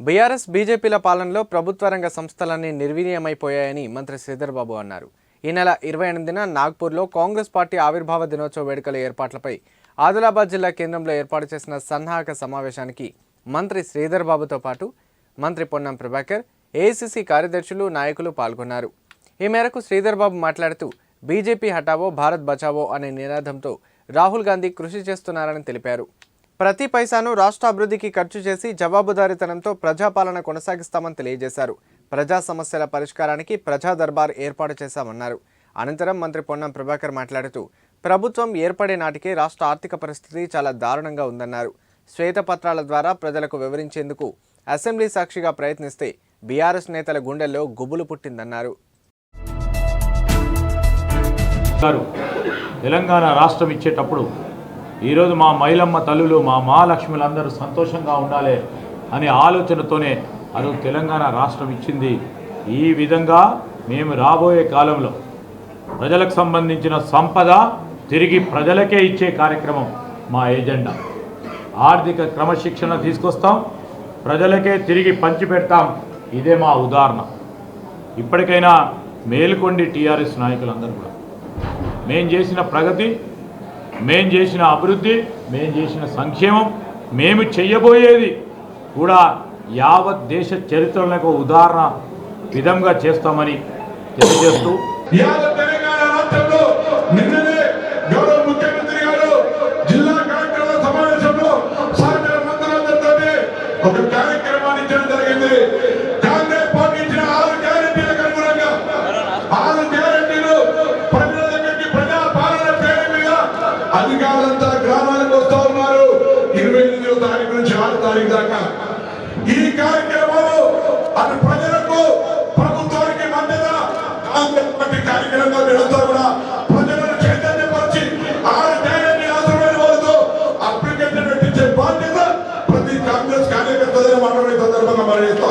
BRS బీజేపీల పాలనలో ప్రభుత్వ రంగ సంస్థలన్నీ నిర్వీర్యమైపోయాయని మంత్రి శ్రీధర్బాబు అన్నారు. ఈ నెల ఇరవై ఎనిమిదిన నాగ్పూర్లో కాంగ్రెస్ పార్టీ ఆవిర్భావ దినోత్సవ వేడుకల ఏర్పాట్లపై ఆదిలాబాద్ జిల్లా కేంద్రంలో ఏర్పాటు చేసిన సన్నాహక సమావేశానికి మంత్రి శ్రీధర్బాబుతో పాటు మంత్రి పొన్నం ప్రభాకర్ ఏఐసిసి కార్యదర్శులు నాయకులు పాల్గొన్నారు. ఈ మేరకు శ్రీధర్బాబు మాట్లాడుతూ బీజేపీ హటావో భారత్ బచావో అనే నినాదంతో రాహుల్ గాంధీ కృషి చేస్తున్నారని తెలిపారు. ప్రతి పైసాను రాష్ట్ర అభివృద్ధికి ఖర్చు చేసి జవాబుదారీతనంతో ప్రజాపాలన కొనసాగిస్తామని తెలియజేశారు. ప్రజా సమస్యల పరిష్కారానికి ప్రజా దర్బార్ ఏర్పాటు చేశామన్నారు. అనంతరం మంత్రి పొన్నం ప్రభాకర్ మాట్లాడుతూ ప్రభుత్వం ఏర్పడే నాటికే రాష్ట్ర ఆర్థిక పరిస్థితి చాలా దారుణంగా ఉందన్నారు. శ్వేతపత్రాల ద్వారా ప్రజలకు వివరించేందుకు అసెంబ్లీ సాక్షిగా ప్రయత్నిస్తే బీఆర్ఎస్ నేతల గుండెల్లో గుబులు పుట్టిందన్నారు. తెలంగాణ రాష్ట్రం ఇచ్చేటప్పుడు ఈరోజు మా మైలమ్మ తల్లులు మా మహాలక్ష్ములందరూ సంతోషంగా ఉండాలి అనే ఆలోచనతోనే అది తెలంగాణ రాష్ట్రం ఇచ్చింది. ఈ విధంగా మేము రాబోయే కాలంలో ప్రజలకు సంబంధించిన సంపద తిరిగి ప్రజలకే ఇచ్చే కార్యక్రమం మా ఏజెండా. ఆర్థిక క్రమశిక్షణ తీసుకొస్తాం ప్రజలకే తిరిగి పంచిపెడతాం ఇదే మా ఉదాహరణ. ఇప్పటికైనా మేలుకొండి టీఆర్ఎస్ నాయకులందరూ కూడా. మేం చేసిన ప్రగతి మేం చేసిన అభివృద్ధి మేం చేసిన సంక్షేమం మేము చెయ్యబోయేది కూడా యావత్ దేశ చరిత్రలకు ఉదాహరణ విధంగా చేస్తామని తెలియజేస్తూ యావత్ తారీఖు దాకా. ఈ కార్యక్రమాలు అటు ప్రజలకు ప్రభుత్వానికి మధ్యన కాంగ్రెస్ పార్టీ కార్యక్రమంగా మీరంతా కూడా ప్రజలను చైతన్యపరిచి ఆరు గ్యారెంటీ అవసరమైన వాళ్ళతో అప్లికేషన్ పెట్టించే బాధ్యత ప్రతి కాంగ్రెస్ సందర్భంగా మనం చేస్తా